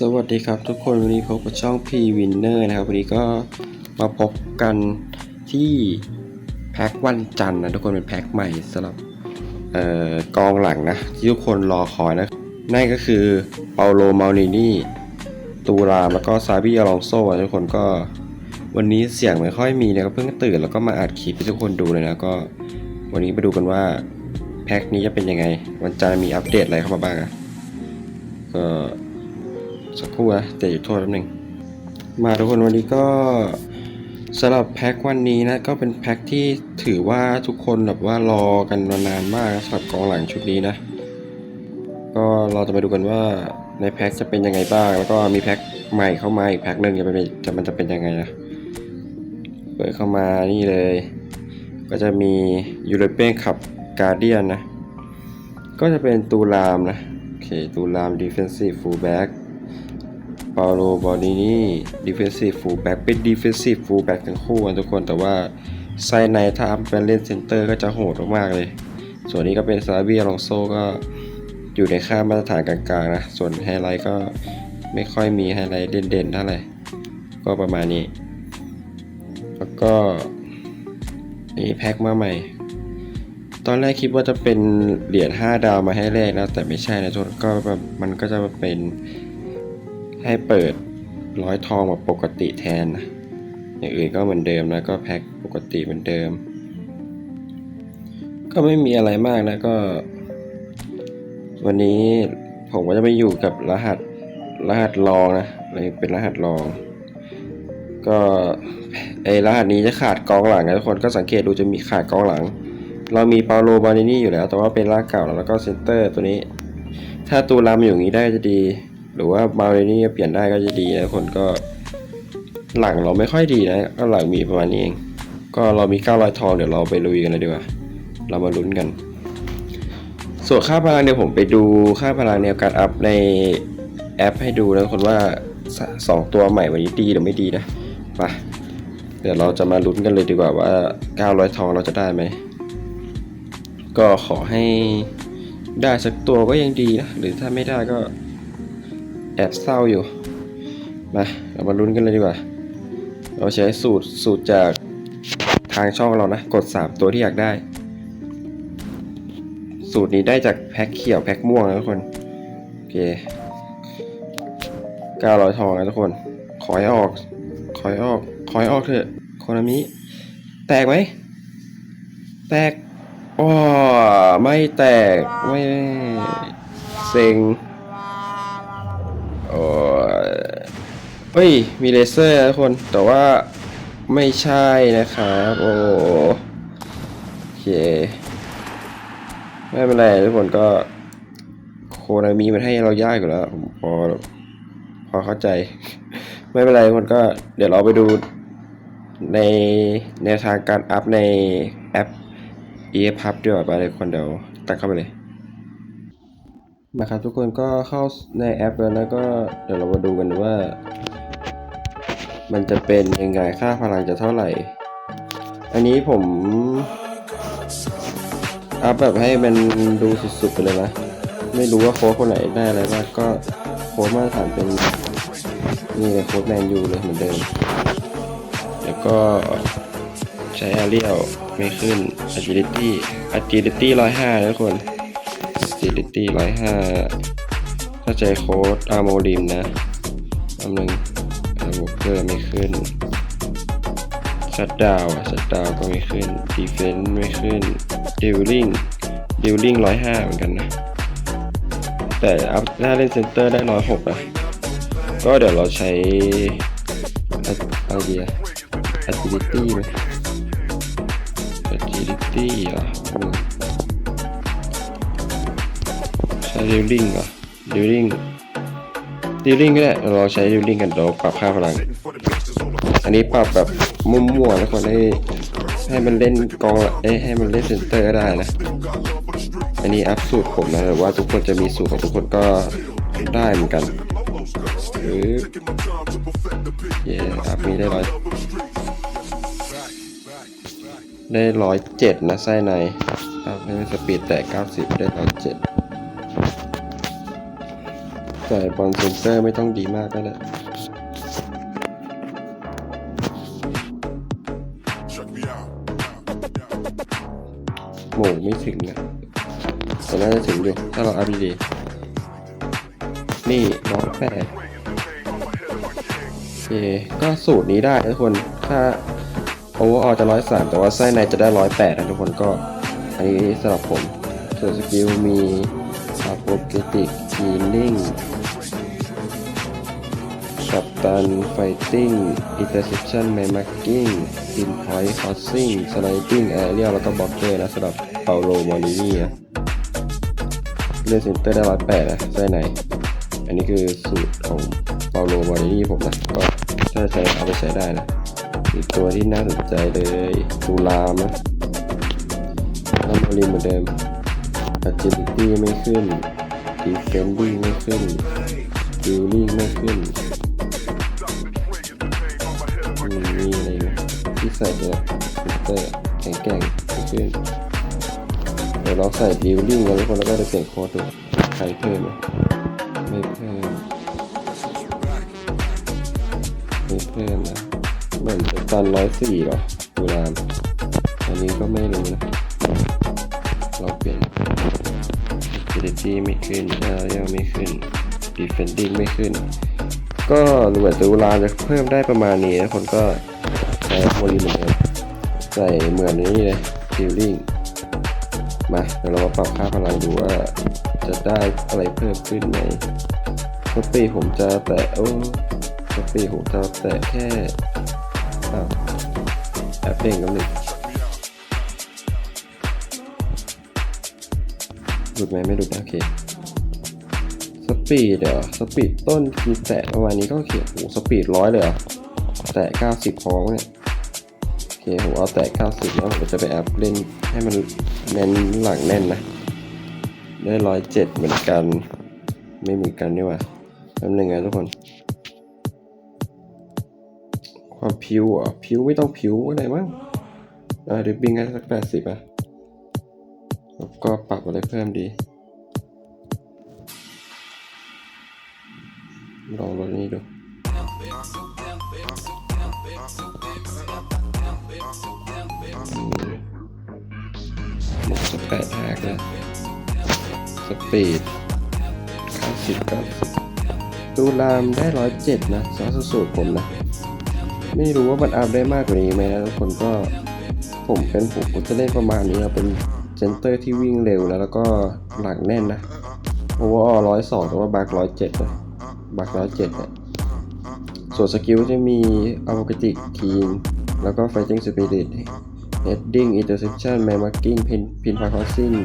สวัสดีครับทุกคนวันนี้พบกับช่อง P Winner นะครับวันนี้ก็มาพบกันที่แพ็ควันจันทร์นะทุกคนเป็นแพ็คใหม่สำหรับออกองหลังนะที่ทุกคนรอคอยนะนั่นก็คือเปาโลมาลินี่ตูรามแล้วก็ซาบิอลองโซนะทุกคนก็วันนี้เสียงไม่ค่อยมีนะครับเพิ่งตื่นแล้วก็มาอัดคลิปให้ทุกคนดูเลยนะก็วันนี้มาดูกันว่าแพ็คนี้จะเป็นยังไง วันจันทร์มีอัปเดตอะไรเข้ามาบ้างอะก็ สักครู่นะแต่อยู่โทษแป๊บนึงมาทุกคนวันนี้ก็สำหรับแพ็ควันนี้นะก็เป็นแพ็คที่ถือว่าทุกคนแบบว่ารอกันมานานมากสำหรับกองหลังชุดนี้นะ ก็เราจะมาดูกันว่าในแพ็คจะเป็นยังไงบ้าง แล้วก็มีแพ็คใหม่เข้ามาอีกแพ็คหนึ่งจะเป็นจะมันจะเป็นยังไงนะเปิดเข้ามานี่เลย ก็จะมียูโรเปียนขับการเดียนนะ ก็จะเป็นตูรามนะโอเคตูราม Defensive Fullback ปาโลบอดินี่ดิเฟนซีฟฟูลแบ็กเป็นดิเฟนซีฟฟูลแบ็กทั้งคู่นะทุกคนแต่ว่าไซในถ้าอัพเป็นเล่นเซนเตอร์ก็จะโหดมากๆเลย ส่วนนี้ก็เป็นซาเบียลองโซก็อยู่ในค่ามาตรฐานกลางๆนะ ส่วนไฮไลท์ก็ไม่ค่อยมีไฮไลท์เด่นๆเท่าไหร่ ก็ประมาณนี้ แล้วก็มีแพ็คมาใหม่ ตอนแรกคิดว่าจะเป็นเหรียญ5ดาวมาให้แรกนะ แต่ไม่ใช่นะทุกคนก็แบบมันก็จะเป็น ให้เปิดร้อยทองแบบปกติแทนนะอย่างอื่นก็เหมือนเดิมนะก็แพ็คปกติเหมือนเดิม ก็ไม่มีอะไรมากนะก็ วันนี้ผมก็จะไปอยู่กับรหัสรหัสรองนะเลยเป็นรหัสรอง ก็ไอรหัสนี้จะขาดกองหลังนะทุกคนก็สังเกตดูจะมีขาดกองหลัง เรามีเปาโลบานินี่อยู่แล้ว แต่ว่าเป็นรากเก่าแล้วก็เซนเตอร์ตัวนี้ ถ้าตูรามอยู่อย่างนี้ได้จะดี หรือว่ามาเลนี่เปลี่ยนได้ก็จะดีนะคนก็หลังเราไม่ค่อยดีนะก็หลังมีประมาณนี้เอง ก็เรามี900ทองเดี๋ยวเราไปลุยกันเลยดีกว่า เรามาลุ้นกัน ส่วนค่าพลังเนี่ยผมไปดูค่าพลังแนวการอัพในแอปให้ดูนะคนว่าสองตัวใหม่วันนี้ดีหรือไม่ดีนะไปเดี๋ยวเราจะมาลุ้นกันเลยดีกว่าว่า 900 ทองเราจะได้ไหม ก็ขอให้ได้สักตัวก็ยังดีนะ หรือถ้าไม่ได้ก็ แอบเศร้าอยู่ มาเรามาลุ้นกันเลยดีกว่า เราใช้สูตรสูตรจากทางช่องเรานะ กด 3 ตัวที่อยากได้ สูตรนี้ได้จากแพ็คเขียวแพ็คม่วงนะทุกคน โอเค900ทองนะทุกคน ขอให้ออก ขอให้ออก ขอให้ออกเถอะโคนามิ แตกไหม แตกอ้อไม่แตก ไม่เซ็ง เฮ้ย มีเลเซอร์นะทุกคน แต่ว่าไม่ใช่นะครับ โอ้โอเค ไม่เป็นไรทุกคนก็ โคนามีมันให้เรายากอยู่แล้ว ผมพอ พอเข้าใจ ไม่เป็นไรทุกคนก็เดี๋ยวเราไปดูในแนวทางการอัพในแอป e f p u b ด้วยไปเลยคนเดี๋ยวตัดเข้าไปเลย นะครับทุกคนก็เข้าในแอปแล้วนะก็เดี๋ยวเรามาดูกันว่า มันจะเป็นยังไงค่าพลังจะเท่าไหร่ อันนี้ผมอัพแบบให้มันดูสุดๆไปเลยนะ ไม่รู้ว่าโค้ดคนไหนได้อะไรบ้างก็โค้ดมาตรฐานเป็นนี่เลยโค้ดแมนยูเลยเหมือนเดิม แล้วก็ใช้อาเรียลไม่ขึ้น agility agility ร้อยห้านะทุกคน agility ร้อยห้าถ้าใจโค้ดอาร์โมริมนะคำนึงอาร์โมเกอร์ไม่ขึ้นชัดดาวอะชัดดาวก็ไม่ขึ้นดีเฟนส์ไม่ขึ้นดิวลิงดิวลิงร้อยห้าเหมือนกันนะ แต่อัพถ้าเล่นเซนเตอร์ได้ร้อยหกนะก็เดี๋ยวเราใช้อะไรดีอะ agility ไหม agility อะ ดิวลิงเหรอดิวลิงดิวลิงก็ได้เราใช้ดิวลิงกันเราปรับค่าพลัง อันนี้ปรับแบบมั่วๆแล้วคนให้ให้มันเล่นกองเอ้ยให้มันเล่นเซนเตอร์ก็ได้นะ อันนี้อัพสูตรผมนะหรือว่าทุกคนจะมีสูตรของทุกคนก็ได้เหมือนกันหรือเย่อัพนี้ได้ร้อยได้ร้อยเจ็ดนะไส้ในอัพให้สปีดแตะเก้าสิบได้ร้อยเจ็ด แต่บอลเซนเตอร์ไม่ต้องดีมากก็ได้ Check me out. โหมไม่ถึงนะแต่น่าจะถึงอยู่ถ้าเราอัพดีนี่ร้อยแปดโอเคก็สูตรนี้ได้ทุกคน ถ้าโอเวอร์ออจะร้อยสามแต่ว่าไส้ในจะได้ร้อยแปดนะทุกคนก็ อันนี้สำหรับผมส่วนสกิลมีอาโปเกติกคีนิ่ง ตัน ไฟติ้ง อินเตอร์เซชันแมนมาร์กิ้งอินพอยต์คอสซิ่งสไลดิ้งแอเรียลแล้วก็บล็อกเกอร์นะสำหรับเปาโลมอรินี่นะเล่นเซนเตอร์ได้ร้อยแปดนะใช่ไหน อันนี้คือสูตรของเปาโลมอรินี่ผมนะ ก็ถ้าใช้เอาไปใช้ได้นะ อีกตัวที่น่าสนใจเลยตูลามนะน้ำโมลินเหมือนเดิม agility ไม่ขึ้น defending ไม่ขึ้น healing ไม่ขึ้น มมีอะไรไหมที่ใส่ตัวฟิลเตอร์แข็งแกร่งไม่ขึ้นเดี๋ยวเราใส่ healing แล้วคนแล้วก็จะเปลี่ยนโค้ดดูใครเพิ่มไหมไม่เพิ่มไม่เพิ่มนะเหมือนจะตันร้อยสี่หรอดูรามอันนี้ก็ไม่รู้นะเราเปลี่ยน agility ไม่ขึ้น area ไม่ขึ้น defending ไม่ขึ้น ก็รู้ว่าตูลาจะเพิ่มได้ประมาณนี้นะคนก็ใช้โมลีเหมือนเดิมใส่เหมือนนี้เลย healing มาเดี๋ยวเรามาปรับค่าพลังดูว่าจะได้อะไรเพิ่มขึ้นไหมสปีผมจะแตะโอ้สปีผมจะแตะแค่แอบเด้งกับหนึ่งหลุดไหมไม่หลุดนะโอเค ปีดเดี๋ยวสปีดต้นคือแตะประมาณนี้ก็โอเคโอ้โหสปีดร้อยเลยเหรอแตะ 90 พอเนี่ยโอเคผมเอาแตะ 90 แล้วผมจะไปอัพเล่นให้มันแน่นหลังแน่นนะ ได้ร้อยเจ็ดเหมือนกัน ไม่เหมือนกันนี่ว่าแป๊บนึงนะทุกคน ความผิวอะผิวไม่ต้องผิวอะไรมั้งอ่าเดี๋ยวบิงให้สักแปดสิบอะแล้วก็ปรับอะไรเพิ่มดี ลองรถนี้ดูหมดสแปดแรกแล้วสปีด90กับตูรามได้ร้อยเจ็ดนะซอสสูตรผมนะ ไม่รู้ว่ามันอัพได้มากกว่านี้ไหมนะทุกคนก็ผมเป็นผมผมจะเล่นประมาณนี้ครับเป็นเซนเตอร์ที่วิ่งเร็วนะแล้วก็หลังแน่นนะโอเวอร์ร้อยสองแต่ว่าบักร้อยเจ็ดนะ บักร้อยเจ็ดเนี่ยส่วนสกิลจะมีอัลกติกทีม แล้วก็ Fighting Spirit Heading Interception Man Marking Pin Pin p a Crossing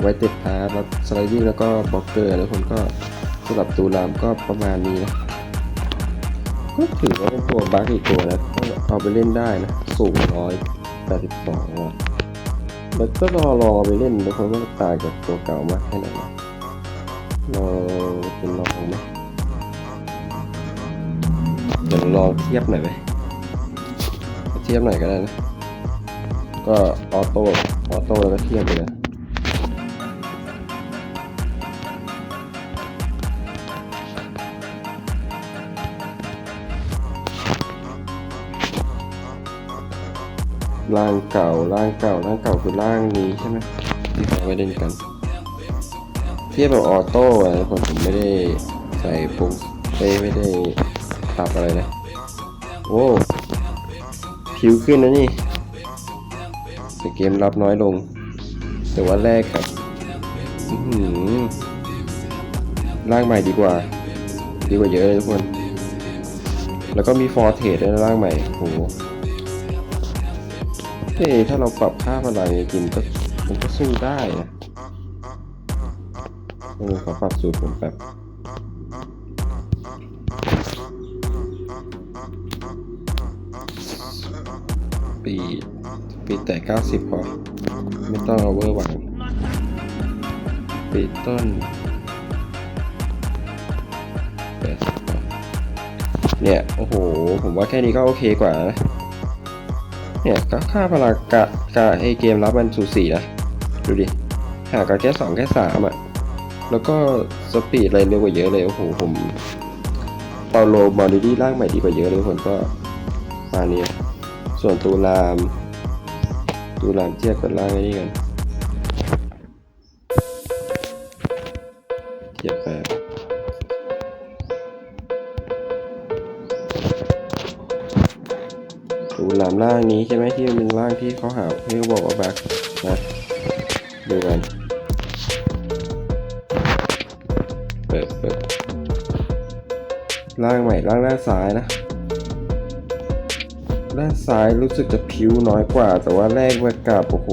ไวเต็ดพาร์แล้ว Sliding แล้วก็บล็อกเกอร์แล้วคนก็สำหรับตูรามก็ประมาณนี้นะ ก็ถือว่าเป็นตัวบัคอีกตัวนะก็เอาไปเล่นได้นะ สูงร้อยแปดสิบสองอะแล้วก็รอลองเอาไปเล่นดูคนว่าตางจากตัวเก่ามากแค่ไหนนะเราเป็นลองไหม ดี๋ยวลองเทียบหน่อยไหมเทียบหน่อยก็ได้นะ ก็ออโต้ ออโต้แล้วก็เทียบเลยนะร่างเก่าร่างเก่าร่างเก่าคือร่างนี้ใช่ไหมที่เขาไม่เล่นกัน เทียบแบบออโต้อะทุกคนผมไม่ได้ใส่ปุ่มไม่ได้ ปรับอะไรนะโอ้ผิวขึ้นนะนี่แต่เกมรับน้อยลง แต่ว่าแรกกับอื้อหือร่างใหม่ดีกว่า ดีกว่าเยอะเลยทุกคน แล้วก็มีฟอร์เทสด้วยนร่างใหม่โหเฮ้ถ้าเราปรับค่าพลังจริงๆก็มันก็สู้ได้นะเออขอปรับสูตรผมแบบ ปีดปีดแต่ 90 พอ ไม่ต้องเอาเวอร์หวังปีดต้น80พอเนี่ย โอ้โห ผมว่าแค่นี้ก็โอเคกว่านะเนี่ยก็ค่าพลังกะกะไอเกมรับมันสูสีนะ ดูดิห่างกันแค่สองแค่สามอะโลแล้วก็สปีดอะไรเร็วกว่าเยอะเลย โอ้โห ผมเปาโลมอริดี้ร่างใหม่ดีกว่าเยอะเลยผมก็มาเนี้ย ส่วนตูรามตูรามเทียบกับร่างนี่กันเทียบแบบตูรามร่างนี้ใช่ไหมที่มันเป็นร่างที่เขาหาที่เขาบอกว่าแบ็คนะดูกันเปิดเปิดล่างใหม่ล่างด้านซ้ายนะ ด้านซ้ายรู้สึกจะผิวน้อยกว่า แต่ว่าแรกมากับโอ้โห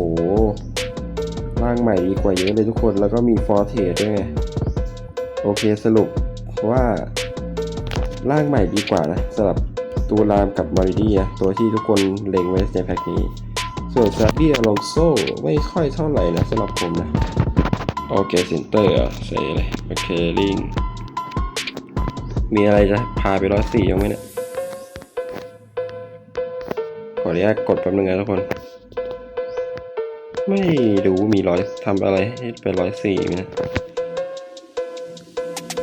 ล่างใหม่ดีกว่าเยอะเลยทุกคนแล้วก็มีฟอร์เทสด้วยไงโอเคสรุปว่าล่างใหม่ดีกว่านะสำหรับตูรามกับมาริดี้นะตัวที่ทุกคนเล็งไว้ในแพ็คนี้ ส่วนซาบิอลองโซ่ไม่ค่อยเท่าไหร่นะสำหรับผมนะ โอเคเซนเตอร์อะใส่เลยโอเคลิงมีอะไรจะพาไปร้อยสี่ยังไหมเนี่ย ออนุญาตกดแป๊บนึงนะทุกคน ไม่รู้มีร้อยทำอะไรให้ไปร้อยสี่นะ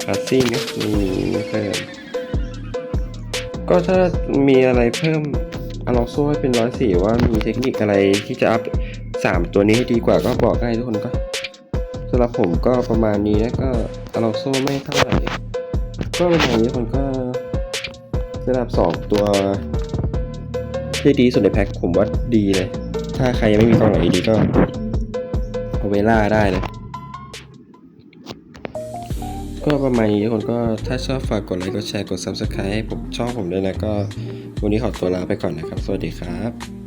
คาซิ่งนะมีมีเพิ่มก็ถ้ามีอะไรเพิ่มอลองโซ่ให้เป็นร้อยสี่ว่ามีเทคนิคอะไรที่จะอัพสามตัวนี้ให้ดีกว่าก็บอกได้ทุกคนก็สำหรับผมก็ประมาณนี้นะก็อลองโซ่ไม่เท่าไหร่ก็ประมาณนี้ทุกคนก็สำหรับสองตัว ที่ดีที่สุดในแพ็คผมว่าดีเลย ถ้าใครยังไม่มีกล้องไหนดีก็เอาเวล่าได้เลย ก็ประมาณนี้ทุกคนก็ถ้าชอบฝากกดไลค์กดแชร์กด subscribe ให้ผมช่องผมด้วยนะก็ วันนี้ขอตัวลาไปก่อนนะครับ สวัสดีครับ